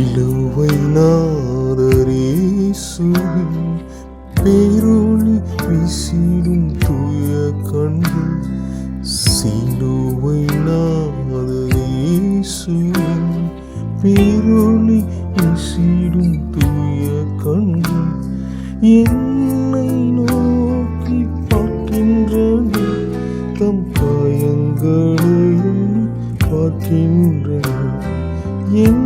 இழுவை நாதரேசுவின் பேரொளி விசிடும் தூய கண்கள். சிலுவை நாதரேசுவின் பேரொளி விசிடும் தூய கண்கள். என்னை நோக்கி பார்க்கின்றது தம் காயங்களையும் பார்க்கின்றன. என்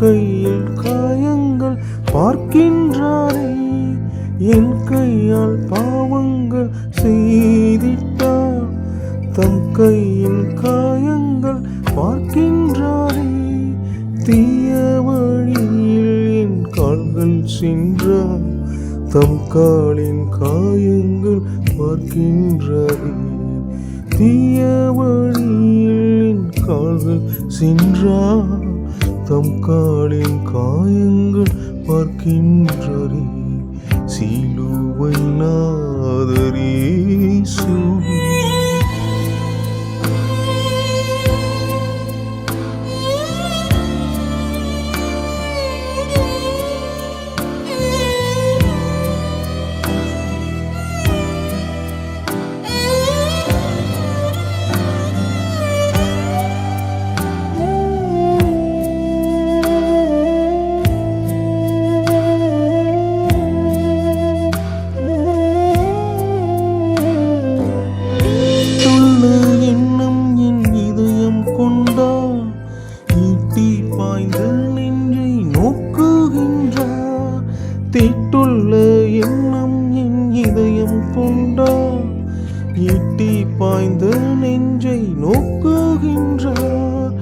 கையில் காயங்கள் பார்க்கின்றாரே. என் கையால் பாவங்கள் செய்திட்டார் தம் கையில் காயங்கள் பார்க்கின்றாரே. தீய வழியில் என் கால்கள் சென்றார் தம் காலின் காயங்கள் பார்க்கின்றாரே. தீய வழியில் என் கால்கள் சென்றார் தம் காலின் காயங்கள் பார்க்கின்றரே சீலுவை நாதரேசு தீட்டுள்ள எண்ணம் என் இதயம் கொண்டா. ஈட்டி பாய்ந்த நெஞ்சை நோக்குகின்றார்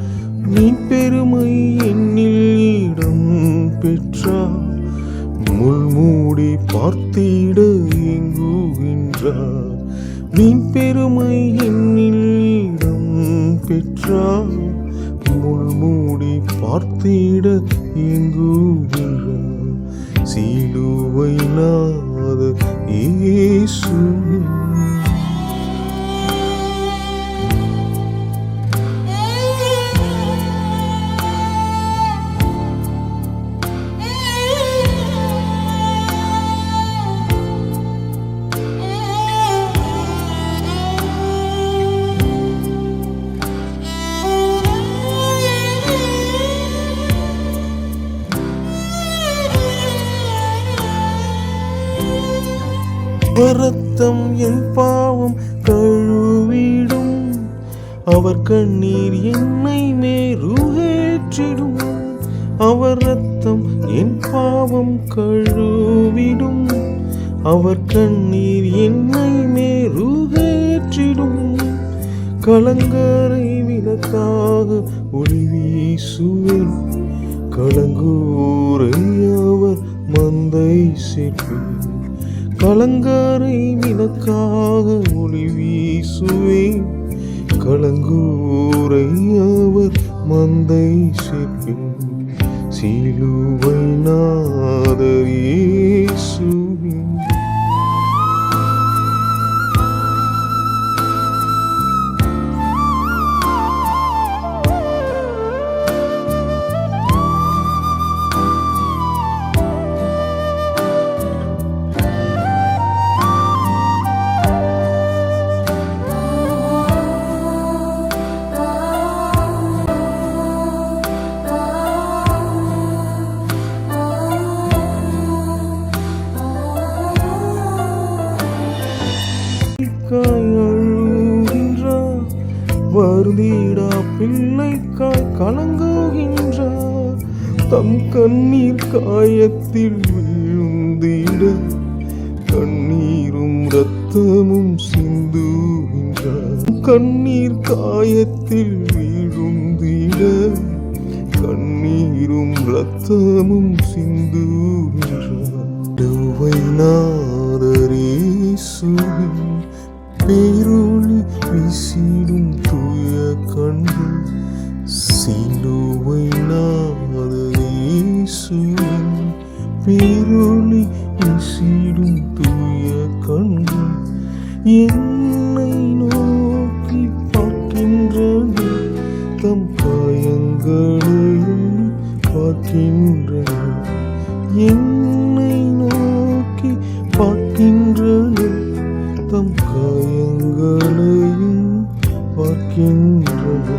நீ பெருமை என்னில் இடம் பெற்றார் முள்மூடி பார்த்திட இயங்குகின்றார் நீ பெருமை என்னில் இடம் பெற்றார் முள்மூடி பார்த்திட இயங்கு இல்லாத இயேசு. ரத்தம் என் பாவம் கழுவிடும். அவர் கண்ணீர் என்னை மேருகேற்றிடும். அவர் ரத்தம் என் பாவம் கழுவிடும். அவர் கண்ணீர் என்னை மேருகேற்றிடும். கலங்கரை விளக்காக ஒளி வீசுவேன். கலங்கூரை அவர் மந்தை செல்வேன் கலங்கரை விளக்காக ஒளி வீசுவேன் கலங்கூரை அவர் மந்தை சிற்பின் சிலுவை நாதர் இயேசுவின் வருந்திடா பிள்ளைக்காய் கலங்குகின்றார் தம் கண்ணீர் காயத்தில் விழுந்திட. கண்ணீரும் ரத்தமும் சிந்துகின்றார் கண்ணீர் காயத்தில் விழுந்திட. கண்ணீரும் ரத்தமும் சிந்துகின்றார் நாதரேசுவின் பேரொளி வீசிடும் தூய கண்கள் சிலுவை நாதரேசுவின் பேரொளி இசிடும் தூய கண்கள் என்னை நோக்கி பார்க்கின்றது. தம் காயங்களையும் பார்க்கின்றது. என்னை நோக்கி பார்க்கின்றது. தம் காயங்களையும் பார்க்கின்றது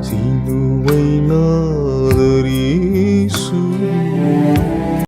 சிலுவை நாதரீசு